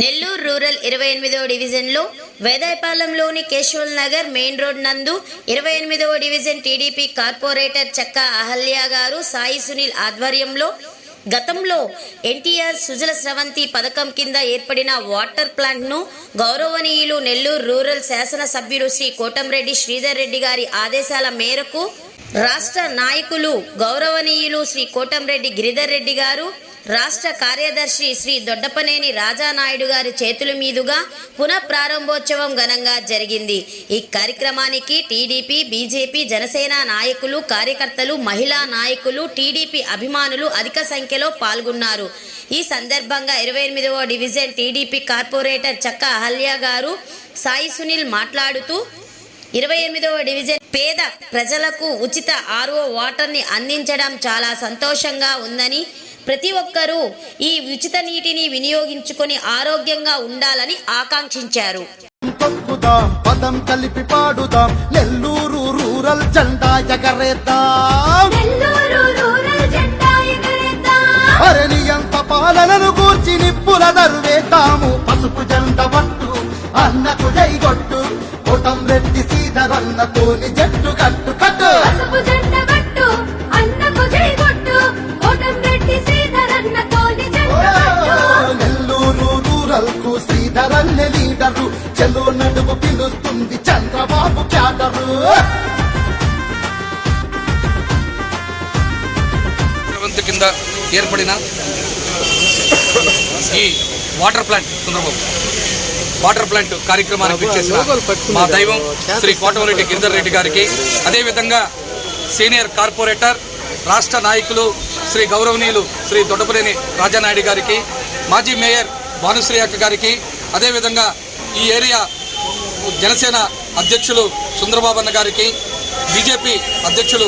Nellore rural ఇరవై ఎనిమిదవ డివిజన్లో వేదాయపాలెంలోని కేశవల్ నగర్ మెయిన్ రోడ్ నందు ఇరవై ఎనిమిదవ డివిజన్ టీడీపీ కార్పొరేటర్ చక్క అహల్య గారు సాయి సునీల్ ఆధ్వర్యంలో గతంలో ఎన్టీఆర్ సుజల స్రవంతి పథకం కింద ఏర్పడిన వాటర్ ప్లాంట్ను గౌరవనీయులు నెల్లూరు రూరల్ శాసనసభ్యులు శ్రీ కోటంరెడ్డి శ్రీధర్ రెడ్డి గారి ఆదేశాల మేరకు రాష్ట్ర నాయకులు గౌరవనీయులు శ్రీ కోటంరెడ్డి గిరిధర్ రెడ్డి గారు రాష్ట్ర కార్యదర్శి శ్రీ దొడ్డపనేని రాజానాయుడు గారి చేతుల మీదుగా పునః ప్రారంభోత్సవం ఘనంగా జరిగింది. ఈ కార్యక్రమానికి టీడీపీ బీజేపీ జనసేన నాయకులు కార్యకర్తలు మహిళా నాయకులు టీడీపీ అభిమానులు అధిక సంఖ్యలో పాల్గొన్నారు. ఈ సందర్భంగా ఇరవై ఎనిమిదవ డివిజన్ టీడీపీ కార్పొరేటర్ చక్క అహల్య గారు సాయి సునీల్ మాట్లాడుతూ ఇరవై ఎనిమిదవ డివిజన్ పేద ప్రజలకు ఉచిత ఆర్ఓ వాటర్ని అందించడం చాలా సంతోషంగా ఉందని ప్రతి ఒక్కరూ ఈ ఉచిత నీటిని వినియోగించుకొని ఆరోగ్యంగా ఉండాలని ఆకాంక్షించారు. పదం కలిపి పాడుదాం నెల్లూరు రూరల్ జెండా ఎగరేద్దాం. అరణి ఎంత పాలనను గూర్చి నిప్పుల దరువేద్దాము పసుపు జెండ పట్టు అన్నకు జై కొట్టు. కోటం జట్టు కట్టు కట్టు. పసుపు జెండ పట్టు అన్నకు జై కొట్టు. కోటం రెడ్డి శ్రీధరన్న తోని జెండ పట్టు. ఓ, నెల్లూరు రూరల్కు శ్రీధరన్య లీడరు. చెలో నడుము పిలుస్తుంది చంద్రబాబు క్యాడరు. కింద ఏర్పడిన ఈ water plant Chandrababu. Water plant కార్యక్రమానికి చేసిన మా దైవం శ్రీ కోటమరెడ్డి గిరిధర్ రెడ్డి గారికి. అదేవిధంగా సీనియర్ కార్పొరేటర్ రాష్ట్ర నాయకులు శ్రీ గౌరవనీయులు శ్రీ దొడ్డపలేని రాజానాయుడు గారికి మాజీ మేయర్ భానుశ్రీ అక్క గారికి అదేవిధంగా ఈ ఏరియా జనసేన అధ్యక్షులు సుందరబాబన్న గారికి బీజేపీ అధ్యక్షులు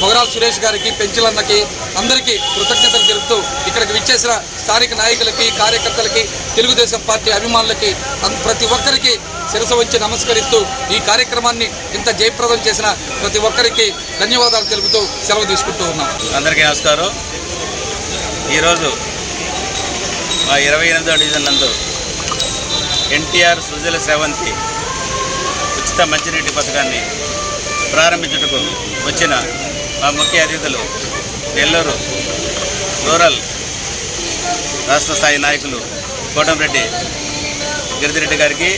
మొగరాల్ సురేష్ గారికి పెంచులన్నకి అందరికీ కృతజ్ఞతలు తెలుపుతూ ఇక్కడికి విచ్చేసిన స్థానిక నాయకులకి కార్యకర్తలకి తెలుగుదేశం పార్టీ అభిమానులకి ప్రతి ఒక్కరికి శిరస వచ్చి నమస్కరిస్తూ ఈ కార్యక్రమాన్ని ఇంత జయప్రదం చేసిన ప్రతి ఒక్కరికి ధన్యవాదాలు తెలుపుతూ సెలవు తీసుకుంటూ ఉన్నాం. అందరికీ నమస్కారం. ఈరోజు మా ఇరవై ఎనిమిదో డివిజన్ నందు ఎన్టీఆర్ సుజల సేవంతి ఉచిత మంచినీటి పథకాన్ని ప్రారంభించుటకు వచ్చిన మా ముఖ్య అతిథులు నెల్లూరు రూరల్ రాష్ట్ర స్థాయి నాయకులు కోటంరెడ్డి గిరిజిరెడ్డి గారికి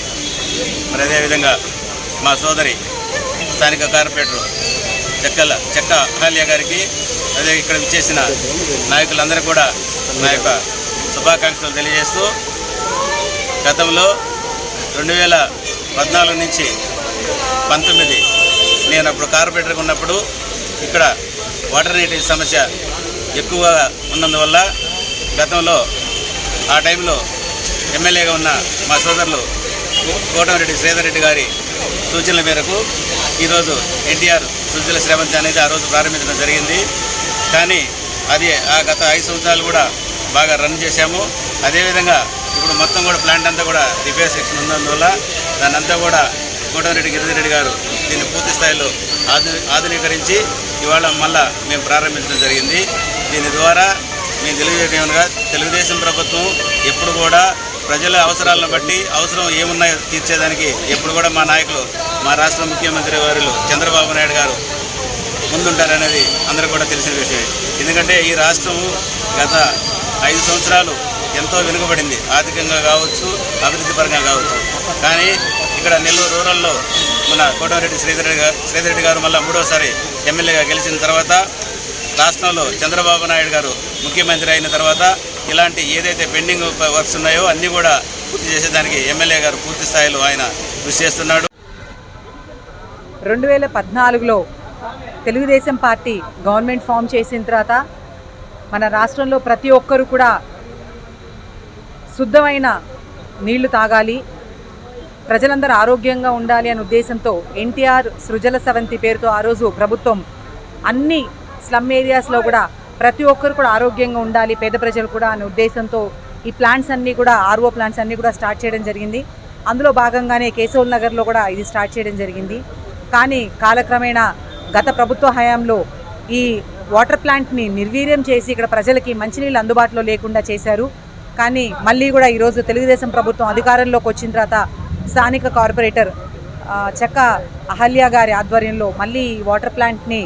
మరి అదేవిధంగా మా సోదరి స్థానిక కార్పొరేటర్ చెక్కల చెక్క అహల్య గారికి అదే ఇక్కడ విచ్చేసిన నాయకులందరూ కూడా నా యొక్క శుభాకాంక్షలు తెలియజేస్తూ గతంలో రెండు వేల పద్నాలుగు నుంచి పంతొమ్మిది నేను అప్పుడు కార్పొరేటర్గా ఉన్నప్పుడు ఇక్కడ వాటర్ నీటి సమస్య ఎక్కువగా ఉన్నందువల్ల గతంలో ఆ టైంలో ఎమ్మెల్యేగా ఉన్న మా సోదరులు కోటమిరెడ్డి శ్రీధర్ రెడ్డి గారి సూచనల మేరకు ఈరోజు ఎన్టీఆర్ సుజల శ్రవంతి అనేది ఆ రోజు ప్రారంభించడం జరిగింది. కానీ అది ఆ గత ఐదు సంవత్సరాలు కూడా బాగా రన్ చేశాము. అదేవిధంగా ఇప్పుడు మొత్తం కూడా ప్లాంట్ అంతా కూడా రిపేర్ సెక్షన్ ఉన్నందువల్ల దాన్ని అంతా కూడా కోటమిరెడ్డి గిరిజరెడ్డి గారు దీన్ని పూర్తి స్థాయిలో ఆధు ఆధునీకరించి ఇవాళ మళ్ళా మేము ప్రారంభించడం జరిగింది. దీని ద్వారా మేము తెలియజేయడంగా తెలుగుదేశం ప్రభుత్వం ఎప్పుడు కూడా ప్రజల అవసరాలను బట్టి అవసరం ఏమున్నాయో తీర్చేదానికి ఎప్పుడు కూడా మా నాయకులు మా రాష్ట్ర ముఖ్యమంత్రి వారిలో చంద్రబాబు నాయుడు గారు ముందుంటారనేది అందరూ కూడా తెలిసిన విషయం ఎందుకంటే ఈ రాష్ట్రం గత ఐదు సంవత్సరాలు ఎంతో వెనుకబడింది. ఆర్థికంగా కావచ్చు అభివృద్ధి పరంగా కావచ్చు. కానీ ఇక్కడ నెల్లూరు రూరల్లో మన కోటమిరెడ్డి శ్రీధర్ రెడ్డి గారు శ్రీధర్ రెడ్డి గారు మళ్ళీ మూడోసారి ఎమ్మెల్యేగా గెలిచిన తర్వాత రాష్ట్రంలో చంద్రబాబు నాయుడు గారు ముఖ్యమంత్రి అయిన తర్వాత ఇలాంటి ఏదైతే పెండింగ్ వర్క్స్ ఉన్నాయో అన్నీ కూడా పూర్తి చేసేదానికి ఎమ్మెల్యే గారు పూర్తి స్థాయిలో ఆయన కృషి చేస్తున్నాడు. రెండు వేల పద్నాలుగులో తెలుగుదేశం పార్టీ గవర్నమెంట్ ఫామ్ చేసిన తర్వాత మన రాష్ట్రంలో ప్రతి ఒక్కరు కూడా శుద్ధమైన నీళ్ళు తాగాలి ప్రజలందరూ ఆరోగ్యంగా ఉండాలి అనే ఉద్దేశంతో ఎన్టీఆర్ సృజల సవంతి పేరుతో ఆ రోజు ప్రభుత్వం అన్ని స్లమ్ ఏరియాస్లో కూడా ప్రతి ఒక్కరు కూడా ఆరోగ్యంగా ఉండాలి పేద ప్రజలు కూడా అనే ఉద్దేశంతో ఈ ప్లాంట్స్ అన్నీ కూడా ఆర్ఓ ప్లాంట్స్ అన్నీ కూడా స్టార్ట్ చేయడం జరిగింది. అందులో భాగంగానే కేశవ్ నగర్లో కూడా ఇది స్టార్ట్ చేయడం జరిగింది. కానీ కాలక్రమేణా గత ప్రభుత్వ హయాంలో ఈ వాటర్ ప్లాంట్ని నిర్వీర్యం చేసి ఇక్కడ ప్రజలకి మంచినీళ్ళు అందుబాటులో లేకుండా చేశారు. కానీ మళ్ళీ కూడా ఈరోజు తెలుగుదేశం ప్రభుత్వం అధికారంలోకి వచ్చిన తర్వాత స్థానిక కార్పొరేటర్ చెక్క అహల్య గారి ఆధ్వర్యంలో మళ్ళీ ఈ వాటర్ ప్లాంట్ని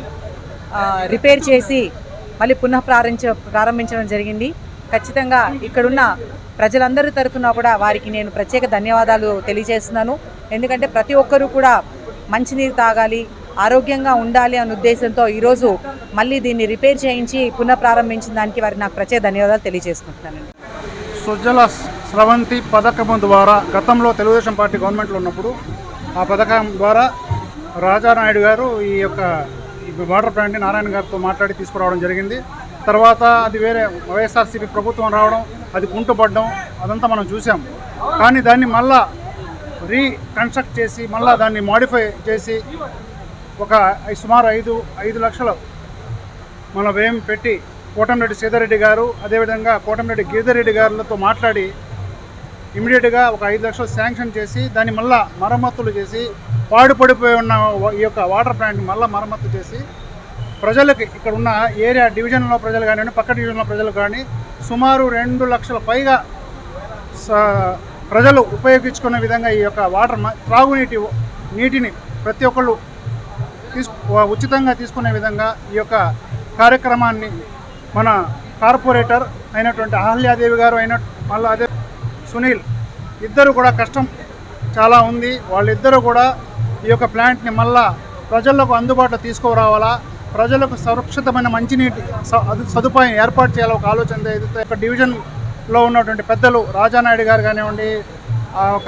రిపేర్ చేసి మళ్ళీ పునః ప్రారంభించ ప్రారంభించడం జరిగింది. ఖచ్చితంగా ఇక్కడున్న ప్రజలందరి తరఫున కూడా వారికి నేను ప్రత్యేక ధన్యవాదాలు తెలియజేస్తున్నాను. ఎందుకంటే ప్రతి ఒక్కరూ కూడా మంచినీరు తాగాలి ఆరోగ్యంగా ఉండాలి అనే ఉద్దేశంతో ఈరోజు మళ్ళీ దీన్ని రిపేర్ చేయించి పునః ప్రారంభించిన దానికి వారికి నాకు ప్రత్యేక ధన్యవాదాలు తెలియజేసుకుంటున్నానండి సుజల స్రవంతి పథకం ద్వారా గతంలో తెలుగుదేశం పార్టీ గవర్నమెంట్లో ఉన్నప్పుడు ఆ పథకం ద్వారా రాజానాయుడు గారు ఈ యొక్క వాటర్ ప్లాంట్ని నారాయణ గారితో మాట్లాడి తీసుకురావడం జరిగింది. తర్వాత అది వేరే వైఎస్ఆర్సీపీ ప్రభుత్వం రావడం అది కుంటుపడడం అదంతా మనం చూసాం కానీ దాన్ని మళ్ళా రీకన్స్ట్రక్ట్ చేసి మళ్ళీ దాన్ని మాడిఫై చేసి ఒక సుమారు ఐదు ఐదు లక్షలు మన వ్యయం పెట్టి కోటంరెడ్డి సీతారెడ్డి గారు అదేవిధంగా కోటంరెడ్డి గిరిధరెడ్డి గారులతో మాట్లాడి ఇమీడియట్గా ఒక ఐదు లక్షలు శాంక్షన్ చేసి దాన్ని మళ్ళా మరమ్మతులు చేసి పాడుపడిపోయి ఉన్న ఈ యొక్క వాటర్ ప్లాంట్ మళ్ళీ మరమ్మతు చేసి ప్రజలకి ఇక్కడ ఉన్న ఏరియా డివిజన్లో ప్రజలు కానివ్వండి పక్క డివిజన్లో ప్రజలు కానీ సుమారు రెండు లక్షల పైగా ప్రజలు ఉపయోగించుకునే విధంగా ఈ యొక్క వాటర్ మ- త్రాగునీటి నీటిని ప్రతి ఒక్కళ్ళు ఉచితంగా తీసుకునే విధంగా ఈ యొక్క కార్యక్రమాన్ని మన కార్పొరేటర్ అయినటువంటి అహల్యాదేవి గారు అయిన మళ్ళీ అదే సునీల్ ఇద్దరు కూడా కష్టం చాలా ఉంది. వాళ్ళిద్దరూ కూడా ఈ యొక్క ప్లాంట్ని మళ్ళా ప్రజలకు అందుబాటులో తీసుకురావాలా? ప్రజలకు సురక్షితమైన మంచినీటి సదుపాయం ఏర్పాటు చేయాలి? ఒక ఆలోచన ఏదైతే ఒక డివిజన్లో ఉన్నటువంటి పెద్దలు రాజానాయుడు గారు కానివ్వండి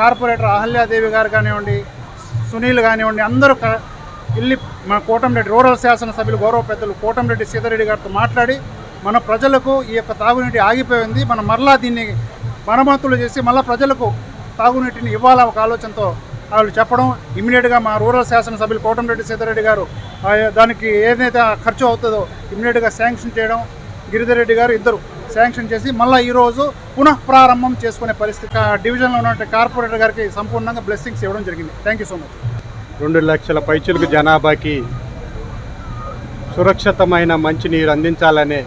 కార్పొరేటర్ అహల్యాదేవి గారు కానివ్వండి సునీల్ కానివ్వండి అందరూ ఇల్లి మన కోటంరెడ్డి రూరల్ శాసనసభ్యులు గౌరవ పెద్దలు కోటంరెడ్డి సీతారెడ్డి గారితో మాట్లాడి మన ప్రజలకు ఈ యొక్క తాగునీటి ఆగిపోయింది. మనం మరలా దీన్ని మరమ్మతులు చేసి మళ్ళీ ప్రజలకు తాగునీటిని ఇవ్వాలా ఒక ఆలోచనతో వాళ్ళు చెప్పడం. ఇమ్మీడియట్గా మా రూరల్ శాసనసభ్యులు కోటంరెడ్డి సీతారెడ్డి గారు దానికి ఏదైతే ఖర్చు అవుతుందో ఇమ్మీడియట్గా శాంక్షన్ చేయడం. గిరిధర్రెడ్డి గారు ఇద్దరు శాంక్షన్ చేసి మళ్ళీ ఈరోజు పునః ప్రారంభం చేసుకునే పరిస్థితి ఆ డివిజన్లో ఉన్నటువంటి కార్పొరేటర్ గారికి సంపూర్ణంగా బ్లెస్సింగ్స్ ఇవ్వడం జరిగింది. థ్యాంక్ యూ సో మచ్ రెండు లక్షల పైచులకు జనాభాకి సురక్షితమైన మంచినీరు అందించాలనే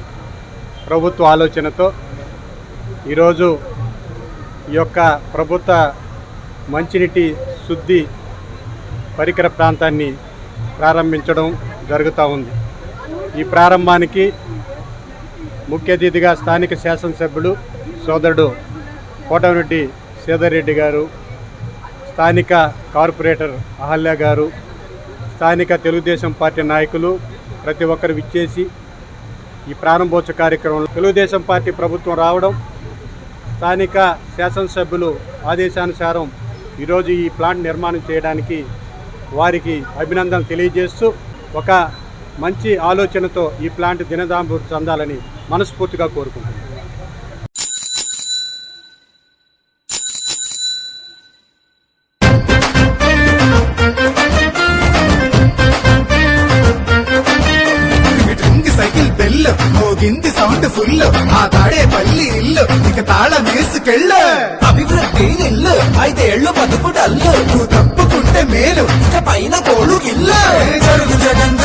ప్రభుత్వ ఆలోచనతో ఈరోజు ఈ యొక్క ప్రభుత్వ మంచినీటి శుద్ధి పరికర ప్రాంతాన్ని ప్రారంభించడం జరుగుతూ ఉంది. ఈ ప్రారంభానికి ముఖ్య అతిథిగా స్థానిక శాసనసభ్యుడు సోదరుడు కోటమిరెడ్డి సీతారెడ్డి గారు స్థానిక కార్పొరేటర్ అహల్య గారు స్థానిక తెలుగుదేశం పార్టీ నాయకులు ప్రతి ఒక్కరు విచ్చేసి ఈ ప్రారంభోత్సవ కార్యక్రమంలో తెలుగుదేశం పార్టీ ప్రభుత్వం రావడం స్థానిక శాసనసభ్యులు ఆదేశానుసారం ఈరోజు ఈ ప్లాంట్ నిర్మాణం చేయడానికి వారికి అభినందనలు తెలియజేస్తూ ఒక మంచి ఆలోచనతో ఈ ప్లాంట్ దినదాంబు చెందాలని మనస్ఫూర్తిగా కోరుకుంటున్నాను. సైకిల్ కింది సౌండ్ ఫుల్. ఆ తాడే పల్లి ఇల్లు. ఇక తాళ వేసుకెళ్ళ. అభివృద్ధి ఇల్లు ఐదేళ్ళు బతుకు డల్లు. నువ్వు తప్పుకుంటే మేలు. ఇక పైన కోడు ఇల్లు జరుగు జగన్